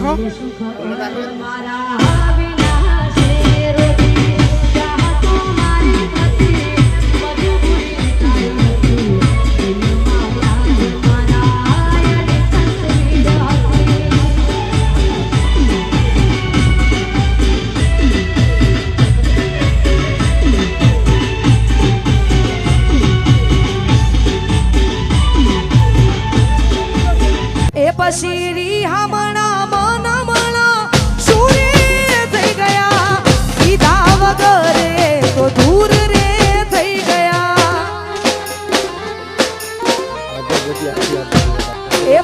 દોડો નાખો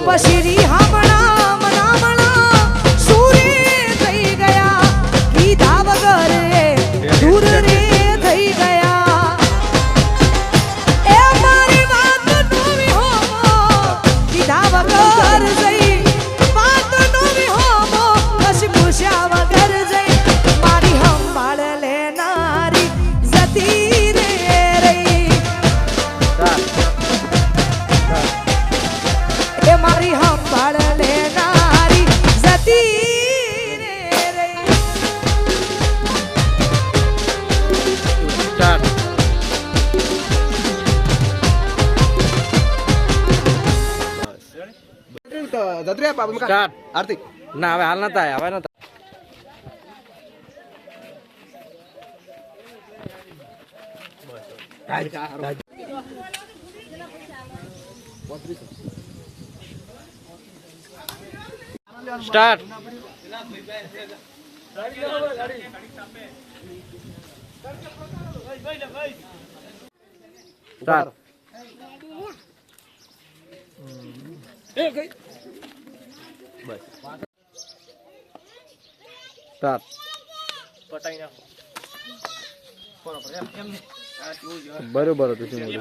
પછી રી જતરે બાબુ કાટ આરતી. ના હવે હાલ નતા હવે નતા. સ્ટાર્ટ. સ્ટાર્ટ. સ્ટાર્ટ બરોબર હતું શું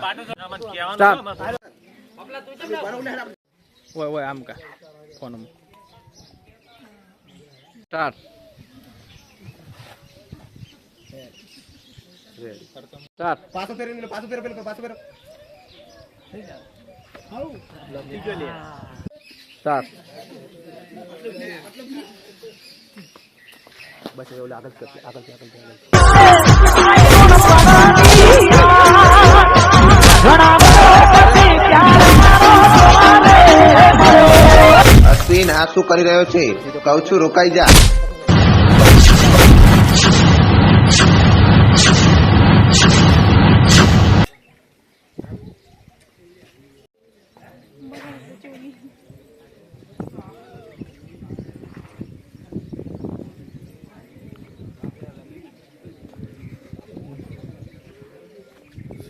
ઓય ઓય આમ કા. ફોન સ્ટાર્ટ સ્ટાર્ટ પાછો પાછો ફેરો પેલો પાછો ફેર સ્ટાર્ટ બસ એ ઓલા આગળ આગળ આગળ આગળ અશ્વિન આ શું કરી રહ્યો છે? કહું છું રોકાઈ જા.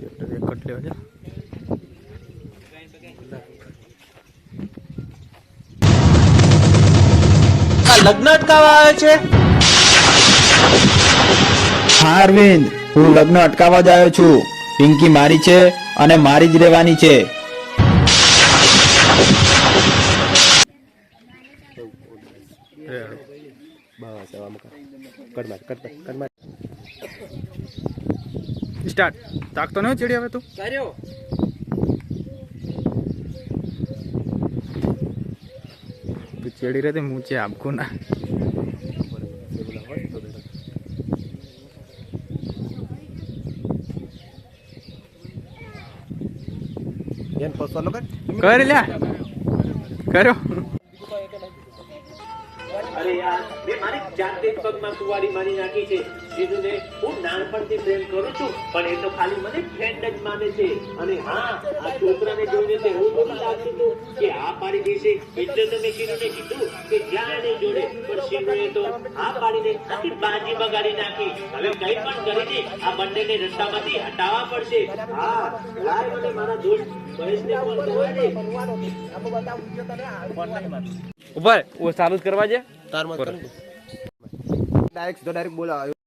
સેક્ટર એક કટ લેવા જા લગ્ન અટકાવવા આવે છે હા હું લગ્ન અટકાવવા જ આવ્યો છું. પિંકી મારી છે અને મારી જ રહેવાની છે. સ્ટાર્ટ. તાકતો નહીં ચડી હવે તું. કર્યો. તું ચડી રહે મૂચે આપકો ના. કરી. લ્યા કર્યો. અરે યાર મેં મારી જાતે પગમાં કુંવારી મારી નાખી છે. જીજુને હું નાનપણથી પ્રેમ કરું છું પણ એ તો ખાલી મને ફ્રેન્ડ જ માને છે. અને હા આ છોકરાને જોઈને તો એવું બધું લાગતું હતું કે આ પાડી દેશે એટલે તો મેં શીનુને કીધું કે જ્યાં એને જોડે. પણ શીનુએ તો આ પાડીને આખી બાજી બગાડી નાખી. હવે કઈ પણ કરીને આ બંનેને રસ્તામાંથી હટાવવા પડશે. હા લાય મને મારા દોસ્ત મહેશને ફોન કરવા દે ઉપર ઓ ચાલુ જ કરવા છે ડાયરેક્ટ સીધો ડાયરેક્ટ બોલા